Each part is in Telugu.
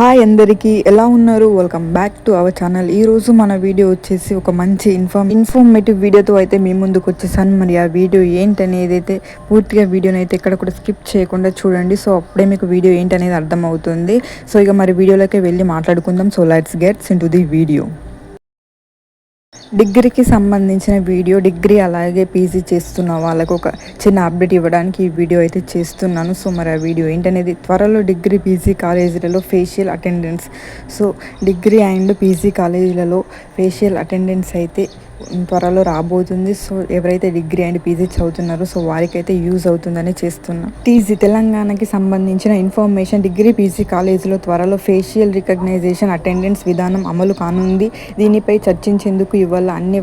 హాయ్ అందరికీ ఎలా ఉన్నారు? Welcome back to our channel ఈ రోజు మన వీడియో వచ్చేసి ఒక మంచి ఇన్ఫార్మ్ ఇన్ఫార్మేటివ్ వీడియోతో అయితే మీ ముందుకు వచ్చేసాను. మరి ఆ వీడియో ఏంటనేది అయితే పూర్తిగా వీడియోని అయితే ఎక్కడ కూడా స్కిప్ చేయకుండా చూడండి. సో అప్పుడే మీకు వీడియో ఏంటనేది అర్థమవుతుంది. సో ఇక మరి వీడియోలోకి వెళ్ళి మాట్లాడుకుందాం. So let's gets into the video డిగ్రీకి సంబంధించిన వీడియో డిగ్రీ అలాగే పీజీ చేస్తున్న వాళ్ళకు ఒక చిన్న అప్డేట్ ఇవ్వడానికి ఈ వీడియో అయితే చేస్తున్నాను. సో మరి ఆ వీడియో ఏంటనేది త్వరలో డిగ్రీ పీజీ కాలేజీలలో facial attendance so degree and PG కాలేజీలలో ఫేషియల్ అటెండెన్స్ అయితే త్వరలో రాబోతుంది. సో ఎవరైతే డిగ్రీ అండ్ పీజీ చదువుతున్నారో సో వారికైతే యూజ్ అవుతుందని చేస్తున్నా. టీజీ తెలంగాణకి సంబంధించిన ఇన్ఫర్మేషన్ డిగ్రీ పీజీ కాలేజీలో త్వరలో ఫేషియల్ రికగ్నైజేషన్ అటెండెన్స్ విధానం అమలు కానుంది. దీనిపై చర్చించేందుకు ఇవాళ అన్ని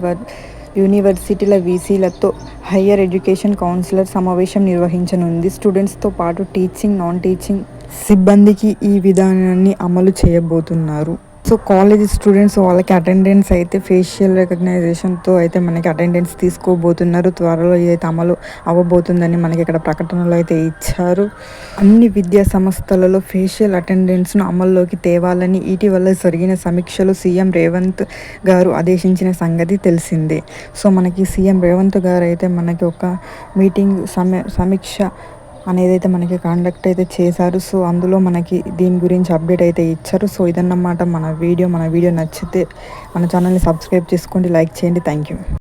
యూనివర్సిటీల వీసీలతో హయ్యర్ ఎడ్యుకేషన్ కౌన్సిలర్ సమావేశం నిర్వహించనుంది. స్టూడెంట్స్తో పాటు టీచింగ్ నాన్ టీచింగ్ సిబ్బందికి ఈ విధానాన్ని అమలు చేయబోతున్నారు. సో కాలేజ్ స్టూడెంట్స్ వాళ్ళకి అటెండెన్స్ అయితే ఫేషియల్ రికగ్నైజేషన్తో అయితే మనకి అటెండెన్స్ తీసుకోబోతున్నారు. త్వరలో ఇదైతే అమలు అవ్వబోతుందని మనకి ఇక్కడ ప్రకటనలో అయితే ఇచ్చారు. అన్ని విద్యా సంస్థలలో ఫేషియల్ అటెండెన్స్ను అమల్లోకి తేవాలని ఇటీవల జరిగిన సమీక్షలు సీఎం రేవంత్ గారు ఆదేశించిన సంగతి తెలిసిందే. సో మనకి సీఎం రేవంత్ గారు అయితే మనకి ఒక మీటింగ్ సమీక్ష అనేది అయితే మనకి కండక్ట్ అయితే చేశారు. సో అందులో మనకి దీని గురించి అప్డేట్ అయితే ఇచ్చారు. సో ఇదన్నమాట మన వీడియో. మన వీడియో నచ్చితే మన ఛానల్ని సబ్స్క్రైబ్ చేసుకోండి లైక్ చేయండి. Thank you